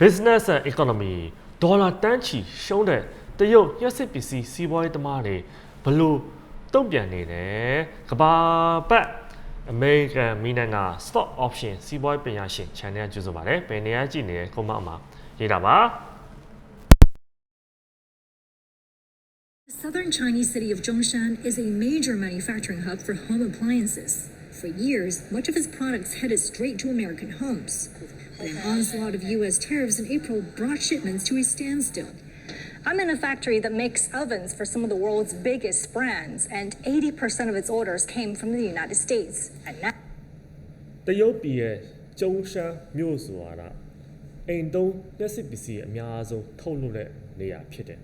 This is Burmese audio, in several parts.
business and economy ဒေါ်လာတန်းချီရှုံးတဲ့တရုတ်လျှက်စစ်ပစ္စည်းစီးပွားရေးသမားတွေဘလို့တုံ့ပြန်နေတယ်ကဘာပတ် American မိနန်က stock option စီးပွားရေးပညာရှင် channel ကကြိုဆိုပါတယ်ဘယ်နေရာကြည့်နေလဲကွန်မန့်မှာရေးတာပါ The southern Chinese city of Zhongshan is a major manufacturing hub for home appliances. For years, much of its products headed straight to American homes. But an onslaught of U.S. tariffs in April brought shipments to a standstill. I'm in a factory that makes ovens for some of the world's biggest brands, and 80% of its orders came from the United States. And now တရုတ်ပြည်ရဲ့ကျုံရှမ်းမြို့ဆိုတာအိမ်သုံးလျှက်စစ်ပစ္စည်းအများဆုံးထုတ်လုပ်တဲ့နေရာဖြစ်တယ်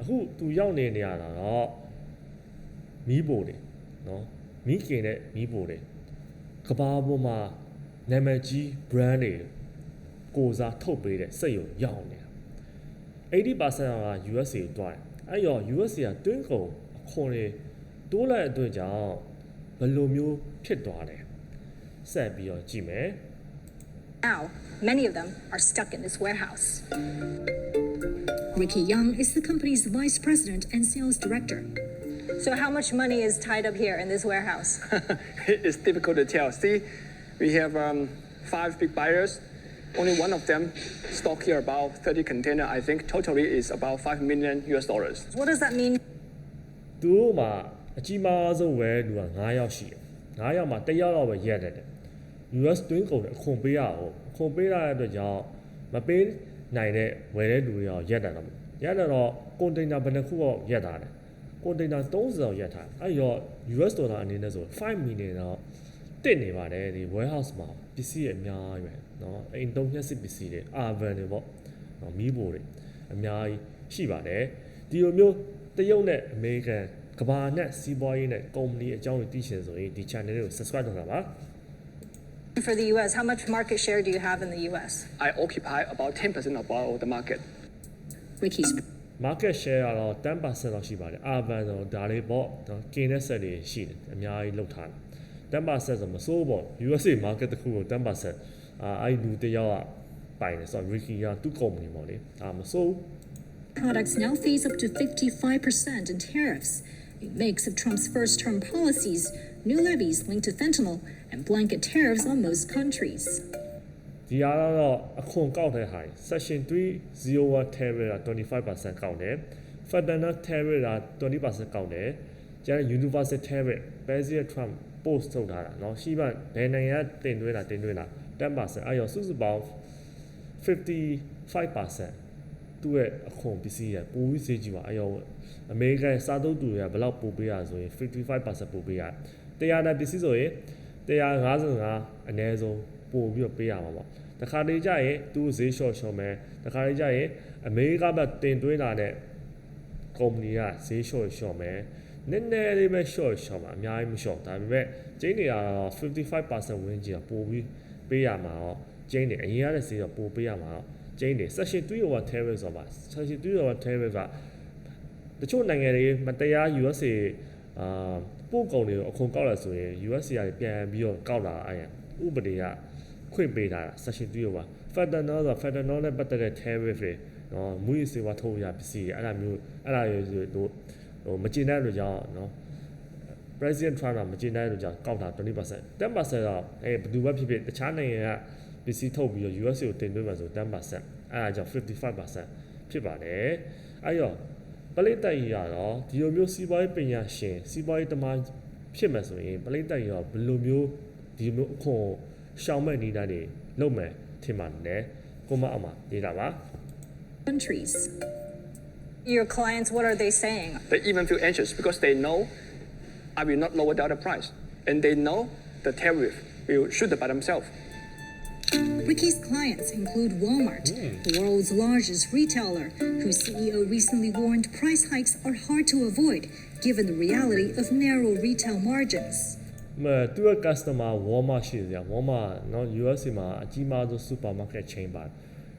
အခုသူရောက်နေတဲ့နေရာကတော့မီးပိုတွေနော်မီးကင်တဲ့မီးပိုတွေကဘာပေါ်မှာ နာမည်ကြီး brand တွေကိုစားထုတ်ပေးတဲ့စက်ရုံရောက်နေတာ80%က USA ကိုတွားတယ်အဲ့ရော USA ကတွင်းကုန်အခွန်တွေတိုးလိုက်တဲ့အတွက်ကြောင့်ဘယ်လိုမျိုးဖြစ်သွားလဲဆက်ပြီးတော့ကြည့်မယ် Now, many of them are stuck in this warehouse. Ricky Young is the company's vice president and sales director. So, how much money is tied up here in this warehouse? it's difficult to tell. See, we have um, five big buyers. Only one of them stock here about 30 container. I think totally is about 5 million US dollars. What does that mean သူတို့မှာအကြီးမားဆုံးဝယ်လူက9ယောက်ရှိတယ်9ယောက်မှာ1ယောက်တော့ပဲရက်တယ်တဲ့ US တွင်းကုန်တယ်အခွန်ပေးရအောင်အခွန်ပေးရတဲ့အတွက်ကြောင့်မပေးနိုင်တဲ့ဝယ်တဲ့လူတွေရောရက်တယ်တော့ရက်တယ်တော့ကွန်တိန်နာဘယ်နှခုတော့ရက်တာတယ်ကွန်တိန်နာ30တော့ရက်ထားအဲ့ရော US ဒေါ်လာအနေနဲ့ဆို5 million တော့ တက်နေပါတယ်ဒီ warehouse မှာပစ္စည်းအများကြီးပဲเนาะအိမ်သုံးလျှက်စစ်ပစ္စည်းတွေ oven တွေပေါ့เนาะမီးဖိုတွေအများကြီးရှိပါတယ်ဒီလိုမျိုးတရုတ်နဲ့အမေရိကန်ကမ္ဘာနဲ့စီးပွားရေးနဲ့ကုမ္ပဏီအကြောင်းကိုသိရှင်ဆိုရင်ဒီ channel လေးကို subscribe လုပ်တာပါ for the US? How much market share do you have in the US? I occupy about 10% of all the market. Ricky's market share ကတော့10%လောက်ရှိပါတယ် urban ဆိုဒါလေးပေါ့နော်ကင်းတဲ့ set တွေရှိတယ်အများကြီးလောက်ထားတယ် 10%ဆိုမစိုးပေါ့ USA market တစ်ခုကို10%အာအဲ့ဒီလူတစ်ယောက်ကပိုင်တယ်ဆိုတော့ Ricky ကသူ့ company ပေါ့လေအာမစိုး products now face up to 55% in tariffs, a mix of Trump's first term policies, new levies linked to fentanyl, and blanket tariffs on most countries. ဒီအားတော့အခွန်ကောက်တဲ့ဟာ section 301 tariff က25%ကောက်တယ် federal tariff က20%ကောက်တယ်ကျန်တဲ့ universal tariff President Trump post ထုတ်ထားတာเนาะရှိမှဘယ်နိုင်ငံကတင်သွင်းတာတင်သွင်းတာ10%အဲ့ရောစုစုပေါင်း55%သူ့ရဲ့အခွန်ပစ္စည်းရပိုပြီးဈေးကြီးပါအဲ့ရောအမေရိကန်စားသုံးသူတွေကဘယ်လောက်ပိုပေးရဆိုရင်55%ပိုပေးရတရားတဲ့ပစ္စည်းဆိုရင်155အနည်းဆုံးပို့ပြီးတော့ပေးရမှာပေါ့တခါတလေကြရင်သူ့ဈေးလျှော့လျှော့မယ်တခါတလေကြရင်အမေရိကဘက်တင်သွင်းလာတဲ့ကုမ္ပဏီကဈေးလျှော့လျှော့မယ် နည်းနည်းလေးပဲလျှော့လျှော့မှာအများကြီးမလျှော့ဒါပေမဲ့ကျင်းနေတာတော့55%ဝန်းကျင်ပို့ပြီးပေးရမှာတော့ကျင်းနေအရင်ရတဲ့ဈေးတော့ပို့ပေးရမှာတော့ကျင်းနေ section 301 tariff ဆိုပါ section 301 tariff ကတချို့နိုင်ငံတွေမတရား USA အာပို့ကုန်တွေကိုအခွန်ကောက်လာဆိုရင် USA ကပြန်ပြီးတော့ကောက်လာအဲ့ဥပဒေကခွင့်ပေးတာ section 301 fentanyl ဆို fentanyl နဲ့ပတ်သက်တဲ့ tariff တွေနော်မူရစေဝါထုတ်ရပစ္စည်းတွေအဲ့ဒါမျိုးအဲ့ဒါတွေဆိုတို့ ဟိုမကျင်တဲ့လူကြောင့်နော် president Trump ကမကျင်တဲ့လူကြောင့်ကောက်တာ20% 10%တော့အဲဘယ်သူပဲဖြစ်ဖြစ်တခြားနိုင်ငံကပစ္စည်းထုတ်ပြီးတော့ US ကိုတင်သွင်းမှာဆို10%အဲ့ဒါကြောင့်55%ဖြစ်ပါတယ်အဲ့ရောပလိတ်တိုက်ကြီးကတော့ဒီလိုမျိုးစီးပွားရေးပညာရှင်စီးပွားရေးတမန်ဖြစ်မယ်ဆိုရင်ပလိတ်တိုက်ကြီးကဘယ်လိုမျိုးဒီလိုမျိုးအခွန်ရှောင်မဲ့နေတာတွေလုပ်မယ်ထင်ပါတယ်ကိုမအောင်မှာရေးတာပါ Countries. Your clients, what are they saying? They even feel anxious because they know I will not lower down the price. And they know the tariff will shoot by themselves. Ricky's clients include Walmart, the world's largest retailer, whose CEO recently warned price hikes are hard to avoid given the reality of narrow retail margins. မတူရ customer Walmart ရှိတယ် Walmart เนาะ US မှာအကြီးမားဆုံး supermarket chain ပါ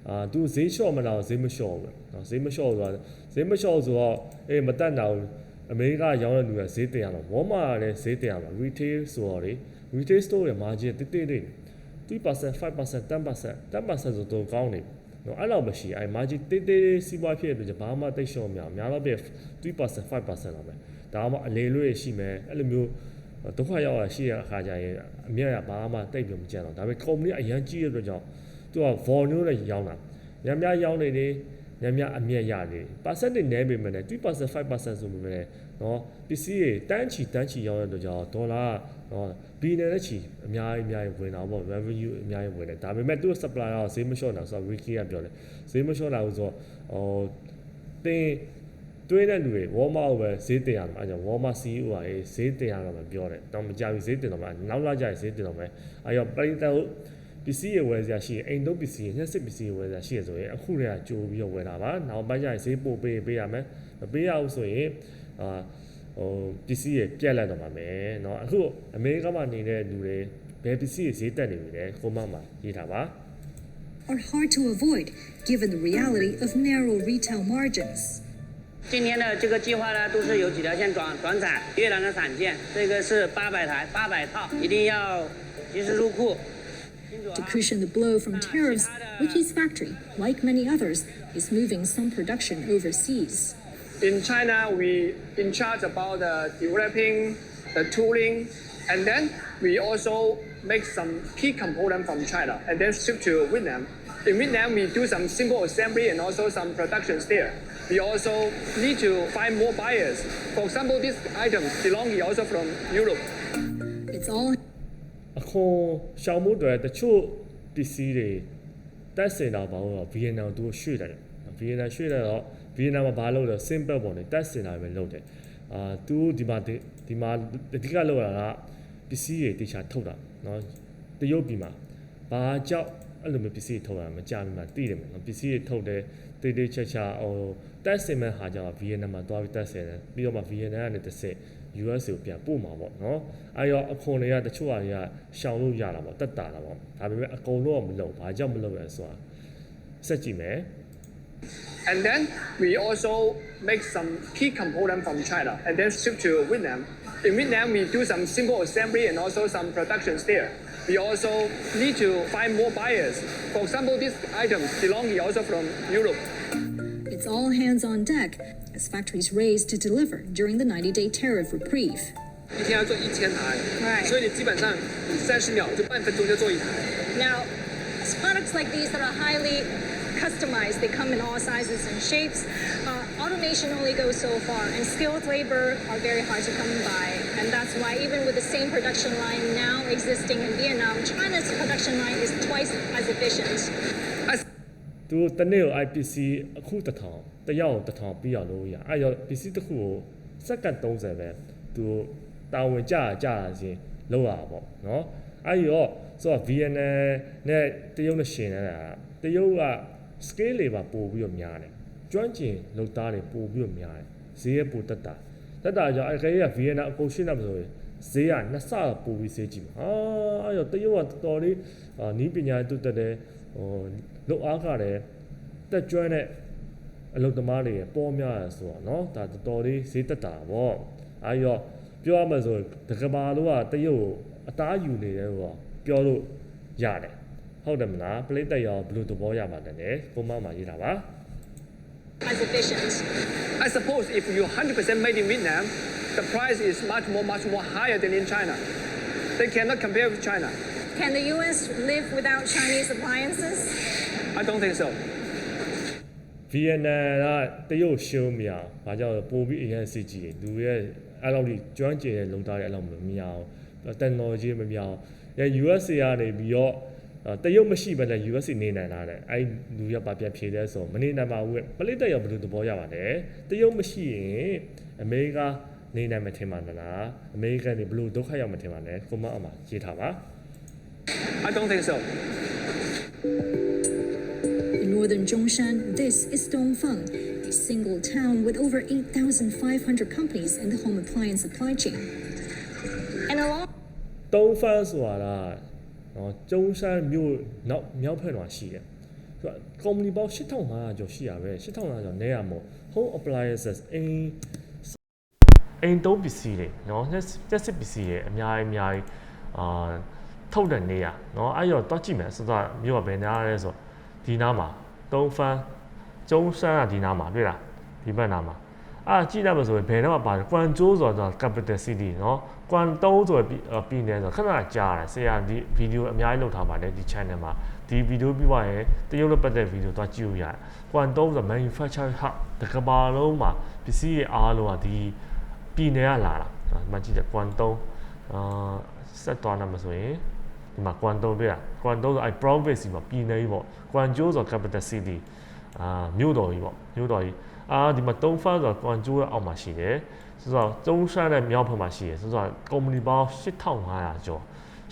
အာသူဈေးလျှော့မလားဈေးမလျှော့ဘူးเนาะဈေးမလျှော့ဆိုတာဈေးမလျှော့ဆိုတော့အေးမတက်တာဘူးအမေရိကရောင်းတဲ့လူကဈေးတင်ရမှာ Walmart ကလည်းဈေးတင်ရမှာ retail ဆိုတော့လေ retail store ရဲ့ margin တိတိလေး3% 5% 10% 10%ဆိုတော့ကောင်းနေ နော်အဲ့လောက်မရှိအဲ့ margin တေးတေးစီးပွားဖြစ်တဲ့အတွက်ဘာမှတိတ်ရှော့မရအောင်များတော့ပြ3% 5%လောက်ပဲဒါမှအလေလွေရှိမယ်အဲ့လိုမျိုးဒုက္ခရောက်ရရှိရအခါကျရင်အမြတ်ရဘာမှတိတ်ပြီးမကြံတော့ဒါပေမဲ့ company အရန်ကြီးရတဲ့အတွက်ကြောင့် သူက volume နဲ့ရောင်းတာညများရောင်းနေတယ်ညများအမြတ်ရတယ် percentage နည်းပေမဲ့လည်း3% 5%ဆိုပေမဲ့လည်းနော်ပစ္စည်းတွေတန်းချီတန်းချီရောင်းတဲ့အတွက်ကြောင့်ဒေါ်လာနော်ဘီနယ်နဲ့ချီအများကြီးအများကြီးဝင်တာပေါ့ revenue အများကြီးဝင်တယ်ဒါပေမဲ့သူ့ supplier ကဈေးမလျှော့တာဆိုတော့ Ricky ကပြောတယ်ဈေးမလျှော့တာလို့ဆိုတော့ဟိုတင်းတွေးတဲ့လူတွေ Walmart ကိုပဲဈေးတင်ရမှာအဲကြောင့် Walmart CEO ကအေးဈေးတင်ရတော့မှပြောတယ်တော့မကြဘူးဈေးတင်တော့မှနောက်လာကြရင်ဈေးတင်တော့မယ်အဲကြောင့်ပရိသတ်ဟုတ် ပစ္စည်းရဝယ်စရာရှိရင်အိမ်သုံးပစ္စည်းညက်စစ်ပစ္စည်းဝယ်စရာရှိရဆိုရင်အခုတည်းကကြိုးပြီးတော့ဝယ်တာပါနောက်ပိုင်းကျရင်ဈေးပို့ပေးပေးရမယ်မပေးရဘူးဆိုရင်အာဟိုပစ္စည်းရပြက်လက်တော့မှာမယ်เนาะအခုအမေရိကမှာနေတဲ့လူတွေဘယ်ပစ္စည်းရဈေးတက်နေပြီလဲကိုမမှာရေးထားပါ are hard to avoid given the reality of narrow retail margins. 今年的这个计划呢，都是有几条线短短产，越南的产线，这个是八百台，八百套，一定要及时入库。 To cushion the blow from tariffs, Wiki's factory, like many others, is moving some production overseas. In China, we in charge about the developing the tooling, and then we also make some key component from China and then ship to Vietnam. In Vietnam, we do some simple assembly and also some productions there. We also need to find more buyers. For example, this item belongs also from Europe. It's all အခွန်ရှောင်မှုတွေတချို့ပစ္စည်းတွေတက်စင်တာပေါ့တော့ဗီယက်နမ်သူရွှေ့တယ်ဗီယက်နမ်ရွှေ့တယ်တော့ဗီယက်နမ်မှာဘာလုပ်လဲ simple ပေါ့လေတက်စင်တာပဲလုပ်တယ်အာသူဒီမှာဒီမှာအဓိကလုပ်ရတာကပစ္စည်းတွေတေချာထုတ်တာเนาะတရုတ်ပြည်မှာဘာကြောက်အဲ့လိုမျိုးပစ္စည်းထုတ်တာမကြဘူးမှာသိတယ်မနော်ပစ္စည်းတွေထုတ်တယ်တေးသေးချာချာဟိုတက်စင်မဲ့ဟာကြောင့်ဗီယက်နမ်မှာသွားပြီးတက်စင်တယ်ပြီးတော့မှဗီယက်နမ်ကနေတစ်ဆက် US ကိုပြန်ပို့မှာပေါ့နော်အဲရောအခွန်တွေကတချို့ဟာတွေကရှောင်လို့ရတာပေါ့တက်တာတာပေါ့ဒါပေမဲ့အကုန်လုံးကမလုပ်ဘာကြောင့်မလုပ်လဲဆိုတာစက်ကြည့်မယ် And then we also make some key component from China and then ship to Vietnam. In Vietnam, we do some simple assembly and also some productions there. We also need to find more buyers. For example, these items belong also from Europe. it's all hands on deck as factories race to deliver during the 90-day tariff reprieve. 一天要做一千台 Right. 所以你基本上你三十秒就半分钟就做一台。 Now, products like these that are highly customized, they come in all sizes and shapes. Uh, automation only goes so far, and skilled labor are very hard to come by. And that's why, even with the same production line now existing in Vietnam, China's production line is twice as efficient. သူတနေ့ကို IPC အခုတစ်ထောင်တယောက်တစ်ထောင်ပြီးအောင်လုပ်ရအဲရော PC တစ်ခုကိုစက္ကန့်30ပဲသူတာဝန်ကြကြချင်းလောက်ရတာပေါ့နော်အဲရောဆိုတော့ VNN နဲ့တရုတ်နဲ့ရှင်နေတာတရုတ်က scale တွေပါပို့ပြီးတော့များတယ်ကျွမ်းကျင်လုပ်သားတွေပို့ပြီးတော့များတယ်ဈေးရပိုတက်တာတက်တာကြောင့်အဲခေတ်က VNN အကုန်ရှင်းတာမဆိုရင် ဈေးကနှစ်ဆပို့ပြီးဈေးကြည့်မှာဟာအဲရောတရုတ်ကတော်တော်လေးအာနီးပညာတုတ်တက်တယ်ဟိုလုတ်အားကလည်းတက်ကျွမ်းတဲ့အလုပ်သမားတွေပေါ်များရဆိုတော့เนาะဒါတော်တော်လေးဈေးတက်တာပေါ့အဲရောပြောရမှာဆိုတကဘာလို့ကတရုတ်ကိုအသားယူနေတယ်ဟောပြောလို့ရတယ်ဟုတ်တယ်မလားပလိတ်တက်ရောဘယ်လိုသဘောရပါလဲကိုမမရေးတာပါ As efficient. I suppose if you 100% made in Vietnam, the price is much more, much more higher than in China. They cannot compare with China. Can the U.S. live without Chinese appliances? I don't think so. ဗီယက်နမ်ကတရုတ်ရှုံးမရအောင်။ဘာကြောင့်လဲပို့ပြီးအရင်စစ်ကြည့်တယ်။လူရဲ့အဲ့လောက်ကြီးကျွမ်းကျင်တဲ့လုံသားတွေအဲ့လောက်မမြအောင်။ technology မမြအောင်။အဲ USA ကနေပြီးတော့အာတရုတ်မရှိဘဲနဲ့ USA နေနိုင်တာတဲ့။အဲ့လူရပါပြန်ဖြေတဲ့ဆိုမနေနိုင်ပါဘူး။ပလိတ်တက်ရောဘယ်လိုသဘောရပါလဲ။တရုတ်မရှိရင်အမေရိကနေ နိုင်မထင်ပါနဲ့လား။အမေရိကန်နေဘယ်လိုဒုက္ခရောက်မထင်ပါနဲ့။ကိုမအောင်ပါရေးထားပါ I don't think so. In northern Zhongshan, this is Dongfeng, a single town with over 8,500 companies in the home appliance supply chain. And along တုံးဖန်းဆိုတာကနော်ကျုံရှမ်းမြို့နောက်မြောက်ဖက်မှာရှိတယ်ဆိုတော့ company ပေါင်း8500ကျော်ရှိရပဲ8500ကျော်နေရမို့ home appliances အိမ် အိမ်သုံးပစ္စည်းတွေနော်ညက်စစ်ပစ္စည်းတွေအများကြီးအများကြီးအာထုတ်တဲ့နေရနော်အဲ့ရောတော့ကြည့်မယ်ဆိုတော့မြို့ကဘယ်နားလဲဆိုဒီနားမှာသုံးဖန်းကျုံဆန်းကဒီနားမှာတွေ့လားဒီဘက်နားမှာအာကြည့်လိုက်မှာဆိုရင်ဘယ်တော့မှပါကွမ်ကျိုးဆိုတော့ capital city နော်ကွမ်တုံးဆိုပြီးပြည်နယ်ဆိုခဏကြားရတယ်ဆရာဒီဗီဒီယိုအများကြီးလုပ်ထားပါတယ်ဒီ channel မှာဒီဗီဒီယိုပြီးွားရင်တရုတ်လိုပတ်သက်ဗီဒီယိုသွားကြည့်လို့ရတယ်ကွမ်တုံးဆို manufacture hub တကဘာလုံးမှာပစ္စည်းအားလုံးကဒီ ပြည်နယ်ကလာတာဒီမှာကြည့်တယ်ကွမ်တုံးအာဆက်သွားနာမှာဆိုရင်ဒီမှာကွမ်တုံတွေ့ရကွမ်တုံဆိုအဲ province ကြီးပေါ့ပြည်နယ်ကြီးပေါ့ကွမ်ကျိုးဆို capital city အာမြို့တော်ကြီးပေါ့မြို့တော်ကြီးအာဒီမှာတုံဖန်ဆိုကွမ်ကျိုးရဲ့အောက်မှာရှိတယ်ဆိုတော့ကျုံရှမ်းတဲ့မြောက်ဘက်မှာရှိတယ်ဆိုတော့ကုမ္ပဏီပေါင်း8500ကျော်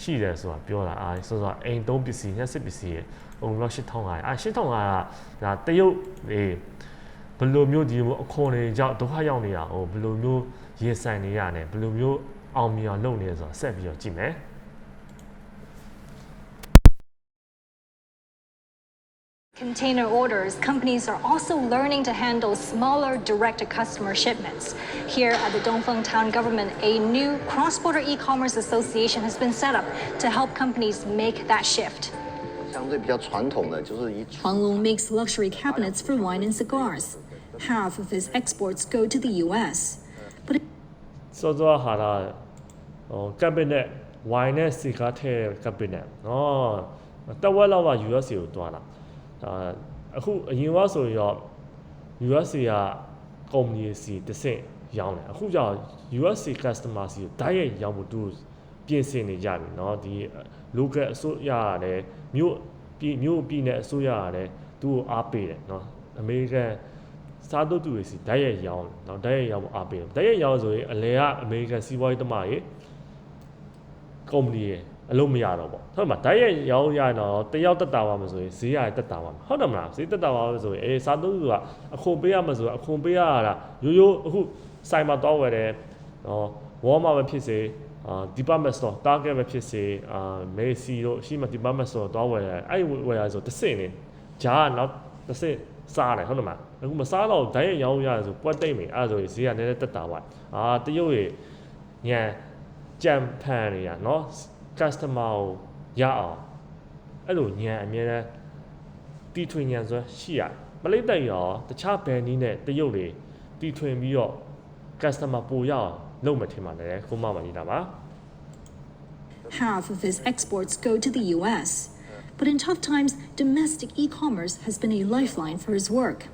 ရှိတယ်ဆိုတာပြောတာအာဆိုတော့အိမ်သုံးပစ္စည်းညက်စစ်ပစ္စည်းရဲ့အုံတော့8500အာ8500ကဒါတရုတ်လေဘယ်လိုမျိုးဒီလိုအခွန်တွေကြောင့်ဒုက္ခရောက်နေတာဟိုဘယ်လိုမျိုး ရေဆိုင်နေရနေဘယ်လိုမျိုးအောင်မြင်အောင်လုပ်နေရဆိုတာဆက်ပြီးတော့ကြည့်မယ် container orders, companies are also learning to handle smaller direct-to-customer shipments. Here at the Dongfeng Town government, a new cross-border e-commerce association has been set up to help companies make that shift. 相对比较传统的，就是以 Huanglong makes luxury cabinets for wine and cigars. Half of his exports go to the U.S. But စောစောဟာတာဟို cabinet wine နဲ့ cigar ထည့်တဲ့ cabinet နော်တဝက်လောက်က US ကိုတွားတာဒါအခုအရင်ကဆိုရင်တော့ US ကကုမ္ပဏီစီတစ်ဆင့်ရောင်းတယ်အခုကျတော့ US customer စီကိုဓာတ်ရိုက်ရောင်းဖို့သူတို့ပြင်ဆင်နေကြပြီเนาะဒီ local အစိုးရကလည်းမြို့ပြည်မြို့ပြည်နယ်အစိုးရကလည်းသူ့ကိုအားပေးတယ်เนาะအမေရိကန် စားတုပ်သူတွေစီဓာတ်ရိုက်ရောင်းတော့ဓာတ်ရိုက်ရောင်းအားပေးတယ်ဓာတ်ရိုက်ရောင်းဆိုရင်အလဲကအမေရိကန်စီးပွားရေးတမကြီးကုမ္ပဏီရဲ့အလုပ်မရတော့ပေါ့ဟုတ်မှာဓာတ်ရိုက်ရောင်းရတော့တယောက်တက်တာပါမဆိုရင်ဈေးရတက်တာပါဟုတ်တယ်မလားဈေးတက်တာပါဆိုရင်အဲစားတုပ်သူကအခွန်ပေးရမဆိုရင်အခွန်ပေးရတာရိုးရိုးအခုဆိုင်မှာတော့ဝယ်တယ်နော်ဝေါ်မှာပဲဖြစ်စေအာဒီပါမက်စတော့ target ပဲဖြစ်စေအာမေစီတို့ရှိမှဒီပါမက်စတော့တော့ဝယ်ရအဲ့ဝယ်ရဆိုတစ်စင်နေဂျာကနောက်တစ်စင် စားတယ်ဟုတ်တယ်မလားအခုမစားတော့ဓာတ်ရိုက်ရောင်းရတယ်ဆိုပွက်တိတ်မယ်အဲ့ဒါဆိုရင်ဈေးကနည်းနည်းတက်တာပါအာတရုတ်ရေညံကြံဖန်နေရနော် customer ကိုရအောင်အဲ့လိုညံအမြဲတမ်းတီထွင်ညံဆိုရှိရပလိတ်တိုက်ရောတခြားဘယ်နည်းနဲ့တရုတ်တွေတီထွင်ပြီးတော့ customer ပိုရအောင်လုပ်မှထင်ပါတယ်ခုမှမနေတာပါ half of his exports go to the U.S. But in tough times, domestic e-commerce has been a lifeline for his work.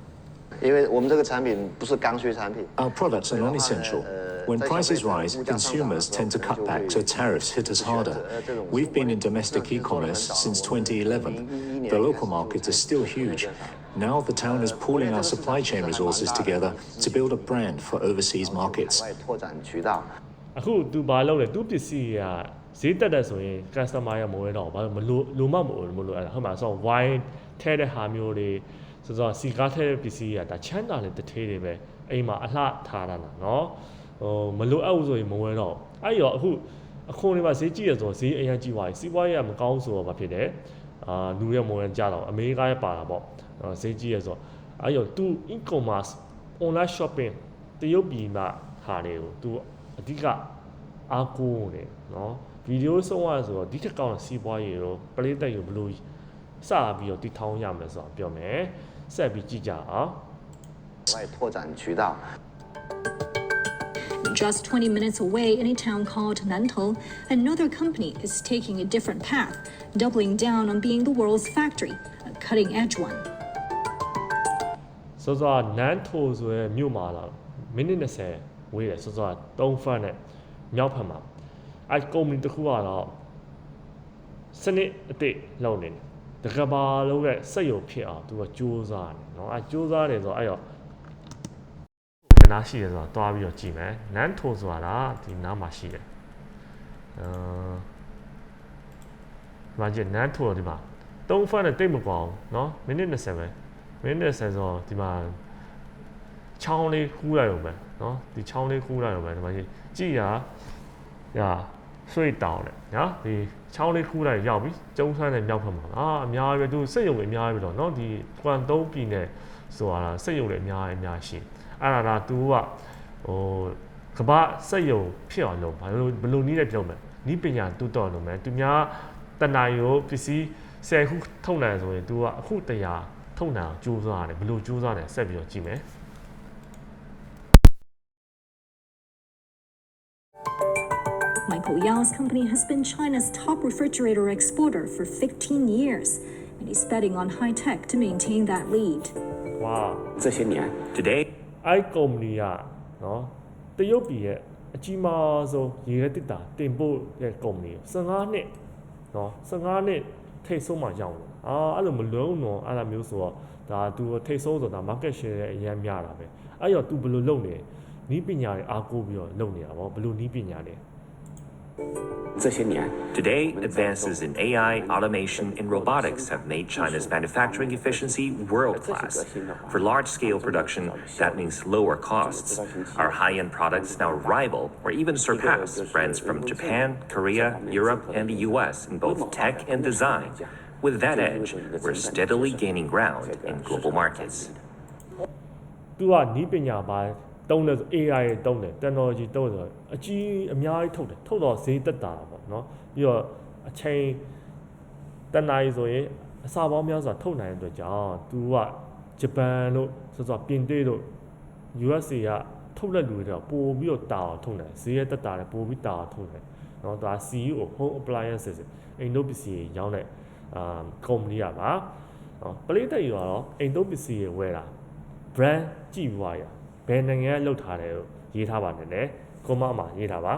Our products are non essential. When prices rise, consumers tend to cut back, so tariffs hit us harder. We've been in domestic e commerce since 2011. The local market is still huge. Now the town is pooling our supply chain resources together to build a brand for overseas markets. ဈေးတက်တယ်ဆိုရင် customer ရမဝယ်တော့ဘာလို့မလို့လိုမမလို့မလို့အဲ့ဒါဟုတ်မှာဆိုတော့ wine ထဲတဲ့ဟာမျိုးတွေဆိုတော့စီကားထဲတဲ့ပစ္စည်းကဒါချမ်းသာတဲ့တထေးတွေပဲအိမ်မှာအလှထားတာနော်ဟိုမလိုအပ်ဘူးဆိုရင်မဝယ်တော့အဲ့ရောအခုအခွန်တွေမှာဈေးကြည့်ရဆိုတော့ဈေးအရင်ကြည့်ပါစီးပွားရေးကမကောင်းဆိုတော့ဘာဖြစ်လဲအာလူရမဝယ်ကြတော့အမေရိကရဲ့ပါတာပေါ့ဈေးကြည့်ရဆိုတော့အဲ့ရောသူ e-commerce online shopping တရုတ်ပြည်မှာဟာတွေကိုသူအဓိကအားကိုးတယ်နော် ဗီဒီယိုဆုံးရဆိုတော့ဒီထက်ကောင်းတဲ့စီးပွားရေးရောပလေးတက်ရောဘလို့စပြီးတော့တည်ထောင်ရမယ်ဆိုတော့ပြောမယ်ဆက်ပြီးကြည့်ကြအောင် 外拓展渠道。 Just 20 minutes away in a town called Nantou, another company is taking a different path, doubling down on being the world's factory, a cutting edge one. စောစောနန်းထိုဆိုရယ်မြို့မှာလာမိနစ်20ဝေးတယ်စောစော3ဖတ်နဲ့မြောက်ဖက်မှာ အဲကုမ္ပဏီတစ်ခုကတော့စနစ်အစ်စ်လုပ်နေတယ်တကဘာလုံးရဲ့စက်ရုံဖြစ်အောင်သူကစူးစမ်းတယ်နော်အဲစူးစမ်းတယ်ဆိုတော့အဲ့တော့ဘယ်နာရှိတယ်ဆိုတော့တွားပြီးတော့ကြည့်မယ်နန်းထိုဆိုတာကဒီနားမှာရှိတယ်အာဒီမှာကြည့်နန်းထိုဒီမှာ3ဖတ်နဲ့တိတ်မကွာအောင်နော်မိနစ်20ပဲ မင်းနဲ့ဆန်ဆိုဒီမှာချောင်းလေးခူးလိုက်ရုံပဲเนาะဒီချောင်းလေးခူးလိုက်ရုံပဲဒီမှာကြည့်ရညာ ရွှေတောင်နဲ့နော်ဒီချောင်းလေးခူးတိုင်းရောက်ပြီးကျုံဆန်းတဲ့မြောက်ဖက်မှာအာအများကြီးပဲသူစစ်ရုံတွေအများကြီးပဲတော့နော်ဒီကွမ်သုံးပြည်နဲ့ဆိုတာစစ်ရုံတွေအများကြီးအများရှိအဲ့ဒါကသူကဟိုကဘာစစ်ရုံဖြစ်အောင်လုပ်ဘာလို့ဘလို့နည်းနဲ့ပြုံးမလဲနီးပညာတူတော်လုပ်မယ်သူများတဏ္ဍာရောပစ္စည်း10ခုထုံနိုင်ဆိုရင် तू ကအခု100ထုံနိုင်အောင်ကြိုးစားရတယ်ဘလို့ကြိုးစားတယ်ဆက်ပြီးတော့ကြည့်မယ် Michael Yao's company has been China's top refrigerator exporter for 15 years, and he's betting on high tech to maintain that lead. ဝါ 这些年，Today i ကုမ္ပဏီကနော်တရုတ်ပြည်ရဲ့အကြီးမားဆုံးရေခဲတစ်တာတင်ပို့တဲ့ကုမ္ပဏီ15နှစ်နော်15နှစ်ထိတ်ဆုံးမှရောက်တယ်အာအဲ့လိုမလုံးတော့အဲ့လိုမျိုးဆိုတော့ဒါသူထိတ်ဆုံးဆိုတာ market share ရဲ့အရင်များတာပဲအဲ့တော့ तू ဘယ်လိုလုပ်နေနီးပညာတွေအားကိုးပြီးတော့လုပ်နေတာဗောဘယ်လိုနီးပညာလဲ 这些年 Today, advances in AI, automation, and robotics have made China's manufacturing efficiency world class. For large scale production, that means lower costs. Our high end products now rival or even surpass brands from Japan, Korea, Europe, and the US in both tech and design. With that edge, we're steadily gaining ground in global markets. तू ကနီးပညာပါ တုံးတယ်ဆို AI တွေတုံးတယ် technology တုံးတယ်ဆိုတော့အကြီးအများကြီးထုတ်တယ်ထုတ်တော့ဈေးတက်တာပေါ့နော်ပြီးတော့အချိန်တန်နိုင်ဆိုရင်အစာပေါင်းများစွာထုတ်နိုင်တဲ့အတွက်ကြောင့် तू ကဂျပန်တို့ဆိုတော့ပြင်သစ်တို့ USA ကထုတ်လက်လူတွေတော့ပို့ပြီးတော့တာအောင်ထုတ်နိုင်ဈေးရတက်တာလည်းပို့ပြီးတာအောင်ထုတ်နိုင်နော်ဒါ CEO Home Appliances အိမ်တို့ပစ္စည်းတွေရောင်းတဲ့အာကုမ္ပဏီကပါနော်ပလိသတ်ရောတော့အိမ်တို့ပစ္စည်းတွေဝယ်တာ brand ကြည့်ပွားရ ဘယ်နိုင်ငံကလောက်ထားတယ်လို့ရေးထားပါတယ်လေကွန်မမှာရေးထားပါ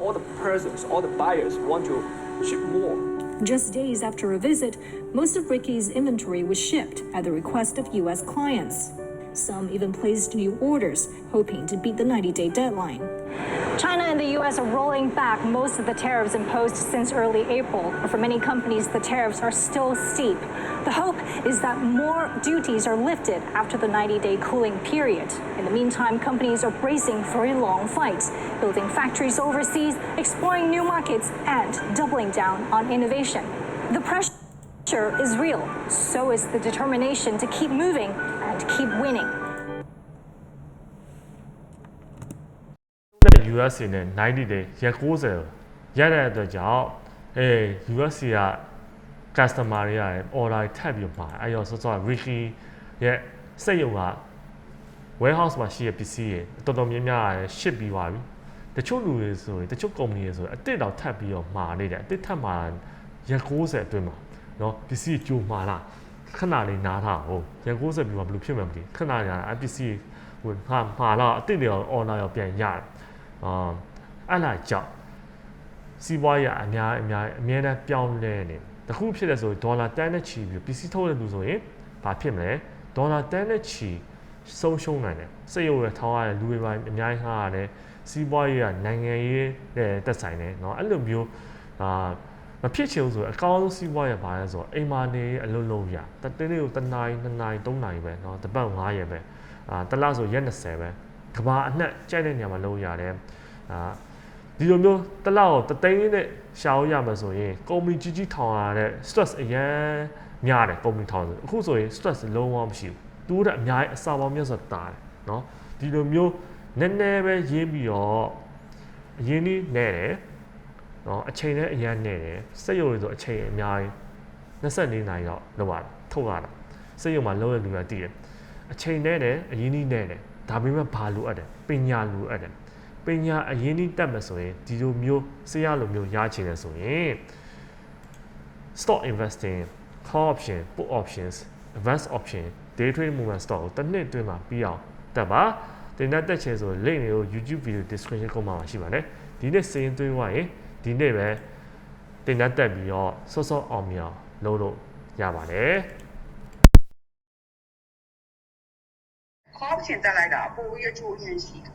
all the persons, all the buyers want to ship more. Just days after a visit, most of Ricky's inventory was shipped at the request of U.S. clients. Some even placed new orders, hoping to beat the 90 day deadline. China and the US are rolling back most of the tariffs imposed since early April, for many companies, the tariffs are still steep. The hope is that more duties are lifted after the 90 day cooling period. In the meantime, companies are bracing for a long fight, building factories overseas, exploring new markets, and doubling down on innovation. The pressure is real, so is the determination to keep moving and keep winning. USA နဲ့90 day ရက်90ရတဲ့အတွက်ကြောင့်အဲ USA က customer တွေရတယ် order ထပ်ပြီးမှာအဲ့ရောစောစော Ricky ရဲ့စက်ရုံက warehouse မှာရှိတဲ့ပစ္စည်းတွေတော်တော်များများရတယ် ship ပြီးသွားပြီတချို့လူတွေဆိုရင်တချို့ company တွေဆိုရင်အတစ်တော့ထပ်ပြီးတော့မှာနေတယ်အတစ်ထပ်မှာရက်90အတွင်းမှာเนาะပစ္စည်းကြိုမှာလားခဏလေးနားထားဟုတ်ရက်90ပြီးမှဘယ်လိုဖြစ်မှမသိခဏကြာအပစ္စည်းဟိုဟာမှာလားအတစ်တွေရော order ရောပြန်ရတယ် အာအဲ့လာကြောင့်စီးပွားရေးအများအများအများနဲ့ပြောင်းလဲနေတခုဖြစ်တဲ့ဆိုဒေါ်လာတန်းနဲ့ချီပြီးပစ္စည်းထုတ်တဲ့လူဆိုရင်ဘာဖြစ်မလဲဒေါ်လာတန်းနဲ့ချီဆုံးရှုံးနိုင်တယ်စိတ်ရုပ်ရထောင်းရတဲ့လူတွေပါအများကြီးဟာရတယ်စီးပွားရေးကနိုင်ငံရေးနဲ့တက်ဆိုင်တယ်เนาะအဲ့လိုမျိုးအာမဖြစ်ချင်ဘူးဆိုအကောင်းဆုံးစီးပွားရေးပါလဲဆိုတော့အိမ်မာနေအလုံးလုံးရတတင်းလေးကိုတနားရီနှစ်နာရီသုံးနာရီပဲเนาะတပတ်9ရက်ပဲအာတစ်လဆိုရက်20ပဲ ကဘာအနှက်ကြိုက်တဲ့နေရာမှာလုပ်ရတယ်။အာဒီလိုမျိုးတလောက်တသိန်းနဲ့ရှာအောင်ရမှာဆိုရင်ကုမ္ပဏီကြီးကြီးထောင်ရတဲ့ stress အရန်များတယ်ကုမ္ပဏီထောင်ဆိုအခုဆိုရင် stress လုံးဝမရှိဘူး။သူတို့အများကြီးအစာပေါင်းများစွာတာတယ်နော်။ဒီလိုမျိုးနည်းနည်းပဲရင်းပြီးတော့အရင်နေ့နဲ့တယ်နော်အချိန်နဲ့အရန်နဲ့တယ်စက်ရုံတွေဆိုအချိန်အများကြီး24နာရီတော့လောက်ပါထုတ်ရတာစက်ရုံမှာလုံးဝလူများတည်တယ်အချိန်နဲ့တယ်အရင်နေ့နဲ့တယ် ဒါပေမဲ့ဘာလိုအပ်တယ်ပညာလိုအပ်တယ်ပညာအရင်လေးတက်မယ်ဆိုရင်ဒီလိုမျိုးစရလိုမျိုးရချင်တယ်ဆိုရင် stock investing call option put options advanced option day trade movement stock ကိုတစ်နှစ်အတွင်းမှာပြီးအောင်တက်ပါတင်တဲ့တက်ချင်ဆို link တွေကို YouTube video description ကောမှာရှိပါတယ်ဒီနေ့စရင်သွင်းသွားရင်ဒီနေ့ပဲတင်တဲ့တက်ပြီးတော့စောစောအောင်မြောင်လုပ်လို့ရပါတယ် ခေါ်ချင်တက်လိုက်တာအပူရချိုးရင်းရှိတယ်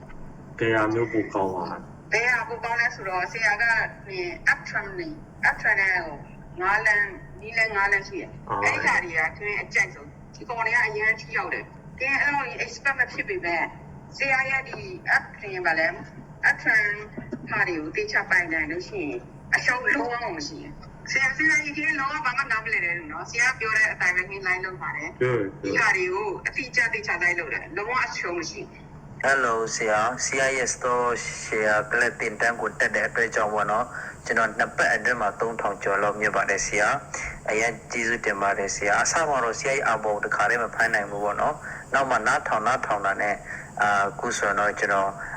ကြရာမျိုးပိုကောင်းပါ။တရားကိုကောင်းလဲဆိုတော့ဆရာကနင် up trend နေ up trend နဲ့ဟိုငါးလန်းဒီလန်းငါးလန်းရှိတယ်။အဲ့ဒီဟာတွေကခင်းအကြိုက်ဆုံးဒီကောင်တွေကအရင်ထိရောက်တယ်။ကဲအဲ့လို expect မဖြစ်ပေမဲ့ဆရာရဲ့ဒီ up trend ပါလဲ up trend ဟာတွေကိုတေချပိုင်နိုင်လို့ရှိရင်အရှုံးလုံးဝမရှိဘူး။ ဆရာဆရာကြီးကလုံးဝဘာမှနားမလည်တယ်နော်။ဆရာပြောတဲ့အတိုင်းပဲခင်း line လုပ်ပါတယ်။ဒီဟာတွေကိုအတိအကျသိချတိုင်းလုပ်တယ်လုံးဝအရှုံးမရှိဘူး Hello ဆရာ CIS တော့ share ကလည်းတင်တန်းကိုတက်တဲ့အတွက်ကြောင့်ပေါ့နော်ကျွန်တော်နှစ်ပတ်အတွင်းမှာ3000ကျော်လောက်မြတ်ပါတယ်ဆရာအရင်ကျေးဇူးတင်ပါတယ်ဆရာအစမှာတော့ဆရာကြီးအဘောတခါတည်းမဖမ်းနိုင်ဘူးပေါ့နော်နောက်မှနားထောင်နားထောင်တာနဲ့အာခုဆိုတော့ကျွန်တော်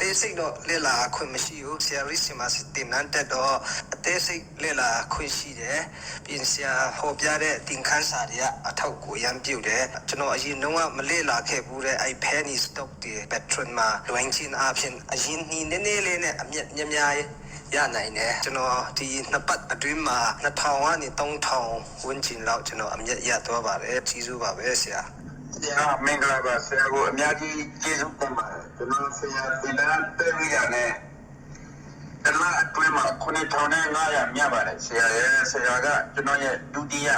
သေးစိတ်တော့လေ့လာခွင့်မရှိဘူးဆရာရီစီမာတင်နာတက်တော့အသေးစိတ်လေ့လာခွင့်ရှိတယ်ပြင်ဆရာဟောပြတဲ့တင်ခန်းစာတွေကအထောက်ကိုရမ်းပြုတ်တယ်ကျွန်တော်အရင်တော့မလေ့လာခဲ့ဘူးတဲ့အဲ့ penny stock တွေ patron မှာလွင်ချင်းအဖြစ်အရင်နီးနည်းနည်းလေးနဲ့အမြက်များများရနိုင်တယ်ကျွန်တော်ဒီနှစ်ပတ်အတွင်းမှာ2000ကနေ3000ဝန်းကျင်လောက်ကျွန်တော်အမြက်ရသွားပါတယ်ကြီးစုပါပဲဆရာ ဆရာမင်္ဂလာပါဆရာကိုအများကြီးကျေးဇူးတင်ပါတယ်ကျွန်တော်ဆရာဒီလန်တဲ့ရီရနဲ့တလားအတွင်းမှာ9500မြတ်ပါတယ်ဆရာရဲ့ဆရာကကျွန်တော်ရဲ့ဒုတိယ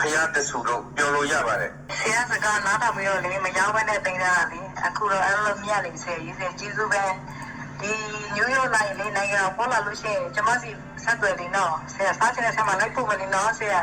ဖယားတဆူလို့ပြောလို့ရပါတယ်ဆရာစကားနားထောင်ပြီးတော့လေမရောက်ဘဲနဲ့တင်တာလေအခုတော့အဲ့လိုမြတ်လေဆရာရေးစင်ကျေးဇူးပဲဒီညိုးရိုးလိုက်လေနိုင်ငံပေါ်လာလို့ရှိရင်ကျမစီဆက်သွယ်နေတော့ဆရာစားချင်တဲ့ဆရာမလိုက်ဖို့မနေတော့ဆရာ